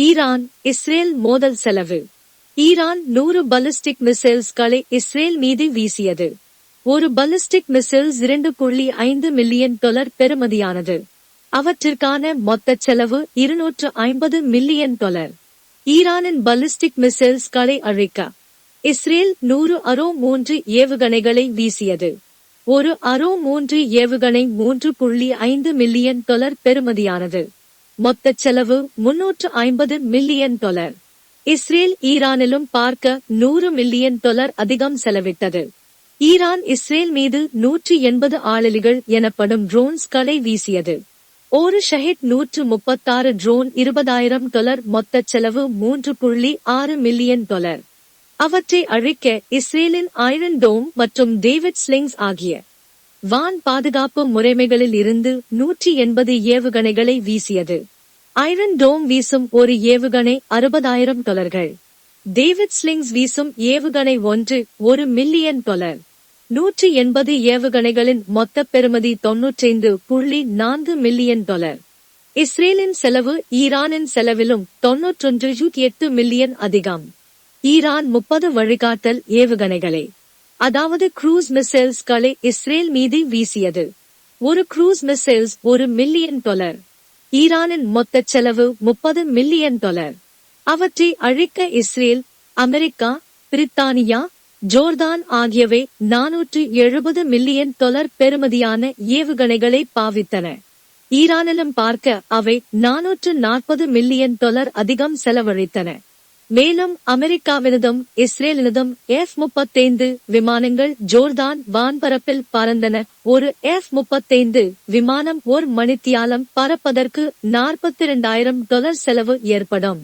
Iran Israel மோதல் செலவு. Iran நூறு பலிஸ்டிக் மிசைல்ஸ்களை இஸ்ரேல் மீது வீசியது. ஒரு பலிஸ்டிக் மிசைல்ஸ் இரண்டு புள்ளி ஐந்து மில்லியன் டாலர் பெறுமதியானது. அவற்றிற்கான மொத்த செலவு இருநூற்று ஐம்பது மில்லியன் டாலர். ஈரானின் பலிஸ்டிக் மிசைல்ஸ்களை அழிக்க இஸ்ரேல் நூறு அரோ மூன்று ஏவுகணைகளை வீசியது. ஒரு அரோ மூன்று ஏவுகணை மூன்று புள்ளி ஐந்து மில்லியன் டாலர் பெறுமதியானது. மொத்த செலவு முன்னூற்று ஐம்பது மில்லியன் டாலர். இஸ்ரேல் ஈரானிலும் பார்க்க நூறு மில்லியன் டாலர் அதிகம் செலவிட்டது. ஈரான் இஸ்ரேல் மீது நூற்றி எண்பது ஆளலிகள் எனப்படும் ட்ரோன்ஸ்களை வீசியது. ஒரு ஷஹிட் நூற்று முப்பத்தாறு ட்ரோன் இருபதாயிரம் டாலர் மொத்த செலவு மூன்று புள்ளி ஆறு மில்லியன் டாலர். அவற்றை அழிக்க இஸ்ரேலின் ஐரன் டோம் மற்றும் டேவிட் ஸ்லிங்ஸ் ஆகிய வான் பாதுகாப்பு முறைமைகளில் இருந்து நூற்றி எண்பது ஏவுகணைகளை வீசியது. ஐரன் டோம் வீசும் ஒரு ஏவுகணை அறுபதாயிரம் டொலர்கள். டேவிட் ஸ்லிங்ஸ் வீசும் ஏவுகணை ஒன்று ஒரு மில்லியன் டொலர். நூற்றி எண்பது ஏவுகணைகளின் மொத்த பெறுமதி தொன்னூற்றைந்து புள்ளி நான்கு மில்லியன் டொலர். இஸ்ரேலின் செலவு ஈரானின் செலவிலும் தொன்னூற்றொன்று எட்டு மில்லியன் அதிகம். ஈரான் முப்பது வழிகாட்டல் ஏவுகணைகளை. அதாவது க்ரூஸ் மிசைல்ஸ்களை இஸ்ரேல் மீது வீசியது. ஒரு க்ரூஸ் மிசைல்ஸ் ஒரு மில்லியன் டாலர் ஈரானின் மொத்த செலவு முப்பது மில்லியன் டாலர் அவற்றை அழிக்க இஸ்ரேல் அமெரிக்கா பிரித்தானியா ஜோர்தான் ஆகியவை நானூற்று எழுபது மில்லியன் டாலர் பெறுமதியான ஏவுகணைகளை பாவித்தன. ஈரானிலும் பார்க்க அவை நானூற்று நாற்பது மில்லியன் டாலர் அதிகம் செலவழித்தன. மேலும் அமெரிக்காவினதும் இஸ்ரேலினதும் எஃப் முப்பத்தைந்து விமானங்கள் ஜோர்தான் வான்பரப்பில் பறந்தன. ஒரு எஃப் முப்பத்தைந்து விமானம் ஒரு மணித்தியாலம் பறப்பதற்கு நாற்பத்தி இரண்டாயிரம் டாலர் செலவு ஏற்படும்.